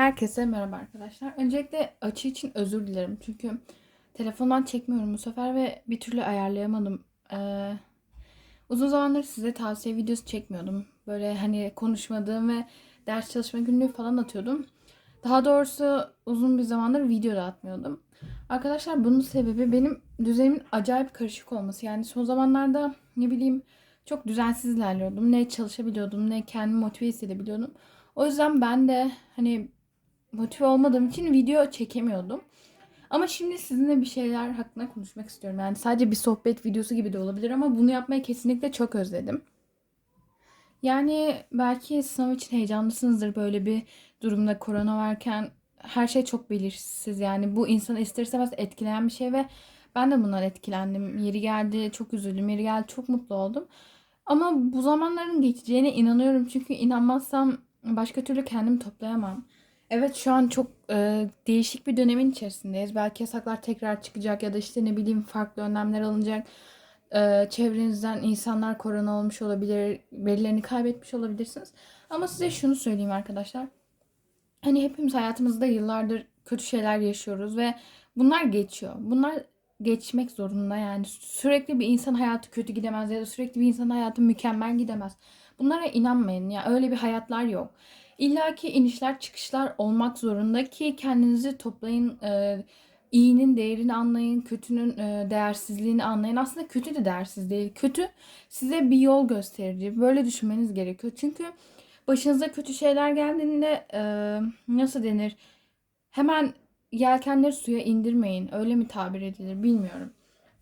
Herkese merhaba arkadaşlar. Öncelikle açı için özür dilerim. Çünkü telefondan çekmiyorum bu sefer ve bir türlü ayarlayamadım. Ee, uzun zamandır size tavsiye videosu çekmiyordum. Böyle hani konuşmadığım ve ders çalışma günlüğü falan atıyordum. Daha doğrusu uzun bir zamandır video da atmıyordum. Arkadaşlar bunun sebebi benim düzenimin acayip karışık olması. Yani son zamanlarda ne bileyim çok düzensiz ilerliyordum. Ne çalışabiliyordum ne kendimi motive hissedebiliyordum. O yüzden ben de hani motive olmadığım için video çekemiyordum. Ama şimdi sizinle bir şeyler hakkında konuşmak istiyorum. Yani sadece bir sohbet videosu gibi de olabilir ama bunu yapmayı kesinlikle çok özledim. Yani belki sınav için heyecanlısınızdır böyle bir durumda korona varken her şey çok belirsiz. Yani bu insanı ister istemez etkileyen bir şey ve ben de bundan etkilendim. Yeri geldi çok üzüldüm, yeri geldi çok mutlu oldum. Ama bu zamanların geçeceğine inanıyorum çünkü inanmazsam başka türlü kendimi toplayamam. Evet şu an çok e, değişik bir dönemin içerisindeyiz. Belki yasaklar tekrar çıkacak ya da işte ne bileyim farklı önlemler alınacak. E, çevrenizden insanlar korona olmuş olabilir, verilerini kaybetmiş olabilirsiniz. Ama size şunu söyleyeyim arkadaşlar. Hani hepimiz hayatımızda yıllardır kötü şeyler yaşıyoruz ve bunlar geçiyor. Bunlar geçmek zorunda yani. Sürekli bir insan hayatı kötü gidemez ya da sürekli bir insan hayatı mükemmel gidemez. Bunlara inanmayın ya öyle bir hayatlar yok. İlla ki inişler çıkışlar olmak zorunda ki kendinizi toplayın. E, iyinin değerini anlayın, kötünün e, değersizliğini anlayın. Aslında kötü de değersiz değil. Kötü size bir yol gösterici. Böyle düşünmeniz gerekiyor. Çünkü başınıza kötü şeyler geldiğinde e, nasıl denir? Hemen yelkenleri suya indirmeyin. Öyle mi tabir edilir bilmiyorum.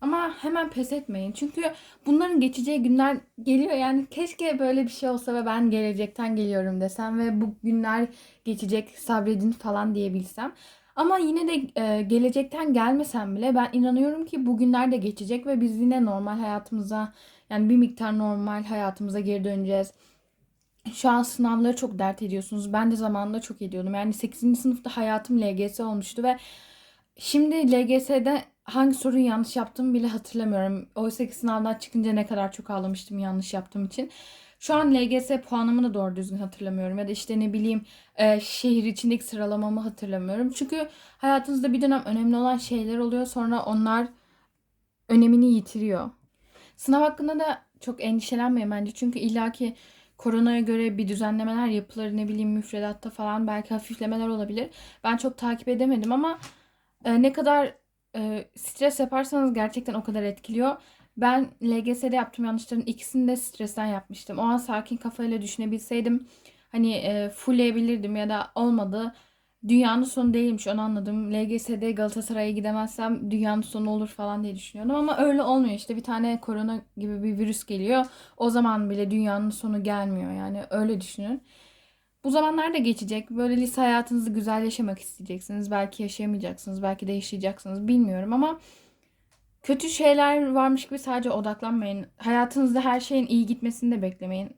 Ama hemen pes etmeyin. Çünkü bunların geçeceği günler geliyor. Yani keşke böyle bir şey olsa ve ben gelecekten geliyorum desem ve bu günler geçecek sabredin falan diyebilsem. Ama yine de e, gelecekten gelmesem bile ben inanıyorum ki bu günler de geçecek ve biz yine normal hayatımıza yani bir miktar normal hayatımıza geri döneceğiz. Şu an sınavları çok dert ediyorsunuz. Ben de zamanında çok ediyordum. Yani 8. sınıfta hayatım LGS olmuştu ve şimdi LGS'de hangi soruyu yanlış yaptığımı bile hatırlamıyorum. Oysa ki sınavdan çıkınca ne kadar çok ağlamıştım yanlış yaptığım için. Şu an LGS puanımı da doğru düzgün hatırlamıyorum. Ya da işte ne bileyim e, şehir içindeki sıralamamı hatırlamıyorum. Çünkü hayatınızda bir dönem önemli olan şeyler oluyor. Sonra onlar önemini yitiriyor. Sınav hakkında da çok endişelenmeyin bence. Çünkü illaki koronaya göre bir düzenlemeler yapılır. Ne bileyim müfredatta falan belki hafiflemeler olabilir. Ben çok takip edemedim ama e, ne kadar e, stres yaparsanız gerçekten o kadar etkiliyor. Ben LGS'de yaptığım yanlışların ikisini de stresten yapmıştım. O an sakin kafayla düşünebilseydim hani e, fullleyebilirdim ya da olmadı. Dünyanın sonu değilmiş onu anladım. LGS'de Galatasaray'a gidemezsem dünyanın sonu olur falan diye düşünüyordum ama öyle olmuyor işte bir tane korona gibi bir virüs geliyor. O zaman bile dünyanın sonu gelmiyor yani öyle düşünün. Bu zamanlar da geçecek. Böyle lise hayatınızı güzel yaşamak isteyeceksiniz. Belki yaşayamayacaksınız, belki de yaşayacaksınız bilmiyorum ama kötü şeyler varmış gibi sadece odaklanmayın. Hayatınızda her şeyin iyi gitmesini de beklemeyin.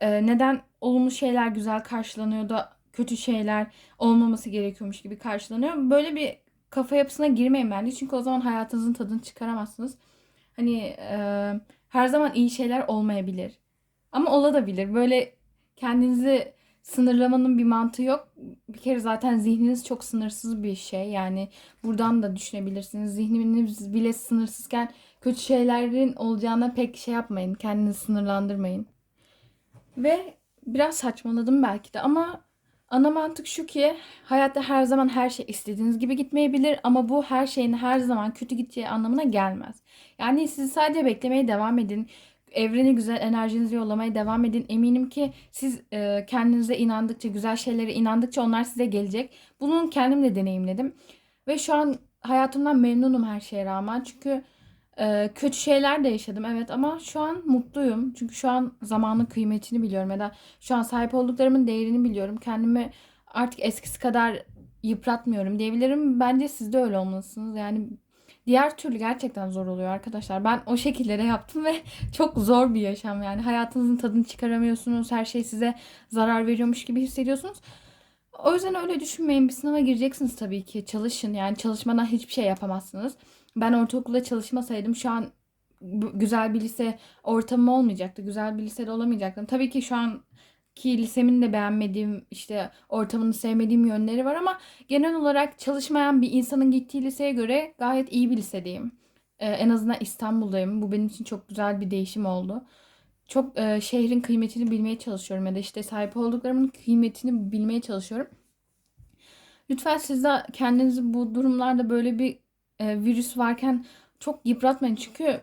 Ee, neden olumlu şeyler güzel karşılanıyor da kötü şeyler olmaması gerekiyormuş gibi karşılanıyor. Böyle bir kafa yapısına girmeyin bence. Çünkü o zaman hayatınızın tadını çıkaramazsınız. Hani e, her zaman iyi şeyler olmayabilir. Ama olabilir. Böyle kendinizi sınırlamanın bir mantığı yok. Bir kere zaten zihniniz çok sınırsız bir şey. Yani buradan da düşünebilirsiniz. Zihniniz bile sınırsızken kötü şeylerin olacağına pek şey yapmayın. Kendinizi sınırlandırmayın. Ve biraz saçmaladım belki de ama ana mantık şu ki hayatta her zaman her şey istediğiniz gibi gitmeyebilir ama bu her şeyin her zaman kötü gideceği anlamına gelmez. Yani siz sadece beklemeye devam edin evrene güzel enerjinizi yollamaya devam edin. Eminim ki siz e, kendinize inandıkça, güzel şeylere inandıkça onlar size gelecek. Bunu kendim de deneyimledim. Ve şu an hayatımdan memnunum her şeye rağmen. Çünkü e, kötü şeyler de yaşadım evet ama şu an mutluyum. Çünkü şu an zamanın kıymetini biliyorum ya da şu an sahip olduklarımın değerini biliyorum. Kendimi artık eskisi kadar yıpratmıyorum diyebilirim. Bence siz de öyle olmalısınız. Yani Diğer türlü gerçekten zor oluyor arkadaşlar. Ben o şekillere yaptım ve çok zor bir yaşam yani. Hayatınızın tadını çıkaramıyorsunuz. Her şey size zarar veriyormuş gibi hissediyorsunuz. O yüzden öyle düşünmeyin. Bir sınava gireceksiniz tabii ki. Çalışın. Yani çalışmadan hiçbir şey yapamazsınız. Ben ortaokulda çalışmasaydım şu an güzel bir lise ortamım olmayacaktı. Güzel bir lisede olamayacaktım. Tabii ki şu an ki lisemin de beğenmediğim işte ortamını sevmediğim yönleri var ama genel olarak çalışmayan bir insanın gittiği liseye göre gayet iyi bir lisedeyim. Ee, en azından İstanbul'dayım. Bu benim için çok güzel bir değişim oldu. Çok e, şehrin kıymetini bilmeye çalışıyorum ya da işte sahip olduklarımın kıymetini bilmeye çalışıyorum. Lütfen siz de kendinizi bu durumlarda böyle bir e, virüs varken çok yıpratmayın. Çünkü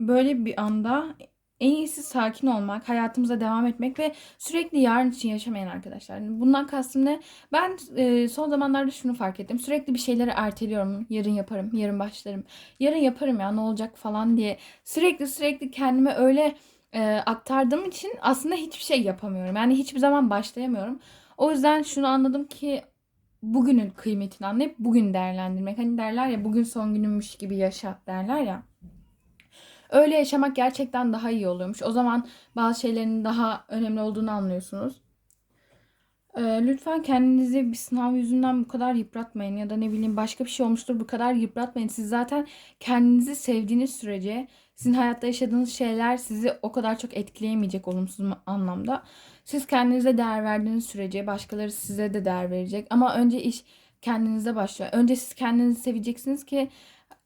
böyle bir anda en iyisi sakin olmak, hayatımıza devam etmek ve sürekli yarın için yaşamayın arkadaşlar. Bundan kastım ne? Ben e, son zamanlarda şunu fark ettim. Sürekli bir şeyleri erteliyorum. Yarın yaparım, yarın başlarım. Yarın yaparım ya ne olacak falan diye. Sürekli sürekli kendime öyle e, aktardığım için aslında hiçbir şey yapamıyorum. Yani hiçbir zaman başlayamıyorum. O yüzden şunu anladım ki bugünün kıymetini anlayıp bugün değerlendirmek. Hani derler ya bugün son gününmüş gibi yaşa derler ya. Öyle yaşamak gerçekten daha iyi oluyormuş. O zaman bazı şeylerin daha önemli olduğunu anlıyorsunuz. Ee, lütfen kendinizi bir sınav yüzünden bu kadar yıpratmayın ya da ne bileyim başka bir şey olmuştur bu kadar yıpratmayın. Siz zaten kendinizi sevdiğiniz sürece sizin hayatta yaşadığınız şeyler sizi o kadar çok etkileyemeyecek olumsuz anlamda. Siz kendinize değer verdiğiniz sürece başkaları size de değer verecek. Ama önce iş kendinize başlıyor. Önce siz kendinizi seveceksiniz ki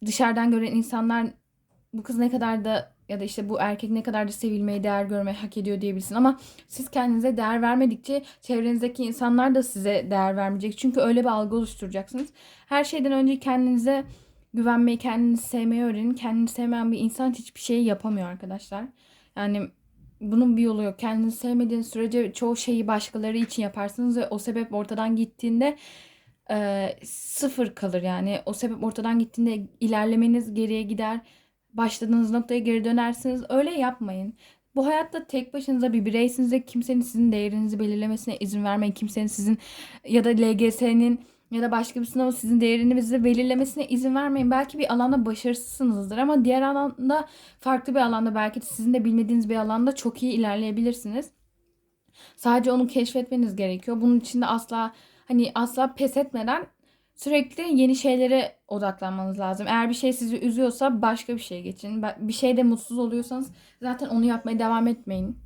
dışarıdan gören insanlar bu kız ne kadar da ya da işte bu erkek ne kadar da sevilmeyi, değer görmeyi hak ediyor diyebilsin. Ama siz kendinize değer vermedikçe çevrenizdeki insanlar da size değer vermeyecek. Çünkü öyle bir algı oluşturacaksınız. Her şeyden önce kendinize güvenmeyi, kendinizi sevmeyi öğrenin. Kendini sevmeyen bir insan hiçbir şey yapamıyor arkadaşlar. Yani bunun bir yolu yok. Kendinizi sevmediğiniz sürece çoğu şeyi başkaları için yaparsınız ve o sebep ortadan gittiğinde e, sıfır kalır yani. O sebep ortadan gittiğinde ilerlemeniz geriye gider. Başladığınız noktaya geri dönersiniz. Öyle yapmayın. Bu hayatta tek başınıza bir bireysiniz ve kimsenin sizin değerinizi belirlemesine izin vermeyin. Kimsenin sizin ya da LGS'nin ya da başka bir sınavın sizin değerinizi belirlemesine izin vermeyin. Belki bir alanda başarısızsınızdır ama diğer alanda farklı bir alanda belki de sizin de bilmediğiniz bir alanda çok iyi ilerleyebilirsiniz. Sadece onu keşfetmeniz gerekiyor. Bunun için de asla hani asla pes etmeden sürekli yeni şeylere odaklanmanız lazım. Eğer bir şey sizi üzüyorsa başka bir şeye geçin. Bir şeyde mutsuz oluyorsanız zaten onu yapmaya devam etmeyin.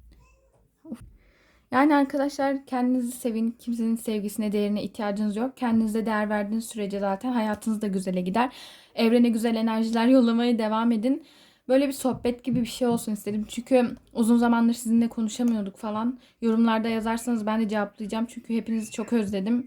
Yani arkadaşlar kendinizi sevin. Kimsenin sevgisine, değerine ihtiyacınız yok. Kendinize değer verdiğiniz sürece zaten hayatınız da güzele gider. Evrene güzel enerjiler yollamaya devam edin. Böyle bir sohbet gibi bir şey olsun istedim. Çünkü uzun zamandır sizinle konuşamıyorduk falan. Yorumlarda yazarsanız ben de cevaplayacağım. Çünkü hepinizi çok özledim.